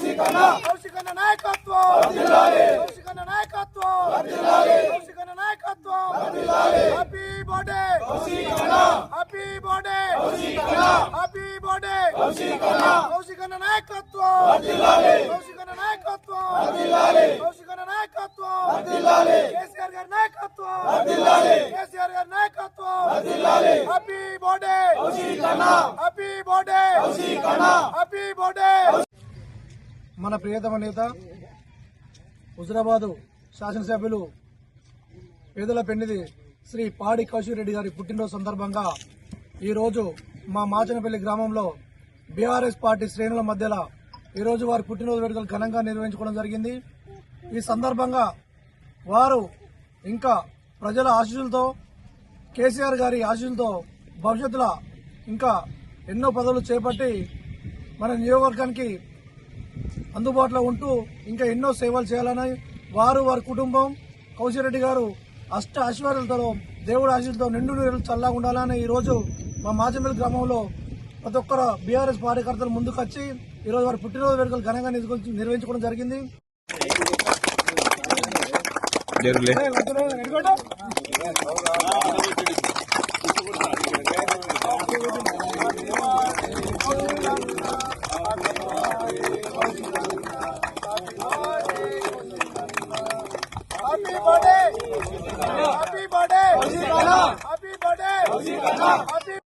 కౌశికన్న నాయకత్వం. కౌశికన్న నాయకత్వం. కౌశికన్న నాయకత్వం. Happy birthday happy birthday happy birthday Kaushikanna నాయకత్వం. కౌశికన్న నాయకత్వం. కౌశికన్న నాయకత్వం. కేసీఆర్ గారి నాయకత్వం. కేసీఆర్ గారి నాయకత్వం. Happy birthday happy birthday happy birthday మన ప్రియతమ నేత హుజరాబాదు శాసనసభ్యులు పేదల పెన్నిది శ్రీ పాడి కౌశిక్ రెడ్డి గారి పుట్టినరోజు సందర్భంగా ఈరోజు మా మాచనపల్లి గ్రామంలో బీఆర్ఎస్ పార్టీ శ్రేణుల మధ్యలో ఈరోజు వారి పుట్టినరోజు వేడుకలు ఘనంగా నిర్వహించుకోవడం జరిగింది. ఈ సందర్భంగా వారు ఇంకా ప్రజల ఆశీస్సులతో కేసీఆర్ గారి ఆశీస్సులతో భవిష్యత్తులో ఇంకా ఎన్నో పదవులు చేపట్టి మన నియోజకవర్గానికి అందుబాటులో ఉంటూ ఇంకా ఎన్నో సేవలు చేయాలని వారు వారి కుటుంబం కౌశిరెడ్డి గారు అష్ట ఐశ్వర్యాలతో దేవుడి ఆశీస్సులతో నిండు నీరు చల్లగా ఉండాలని ఈ రోజు మా మాచంపల్లి గ్రామంలో ప్రతి ఒక్కరు బీఆర్ఎస్ కార్యకర్తలు ముందుకొచ్చి ఈ రోజు వారి పుట్టినరోజు వేడుకలు ఘనంగా నిర్వహించు- నిర్వహించుకోవడం జరిగింది. Happy birthday happy birthday happy birthday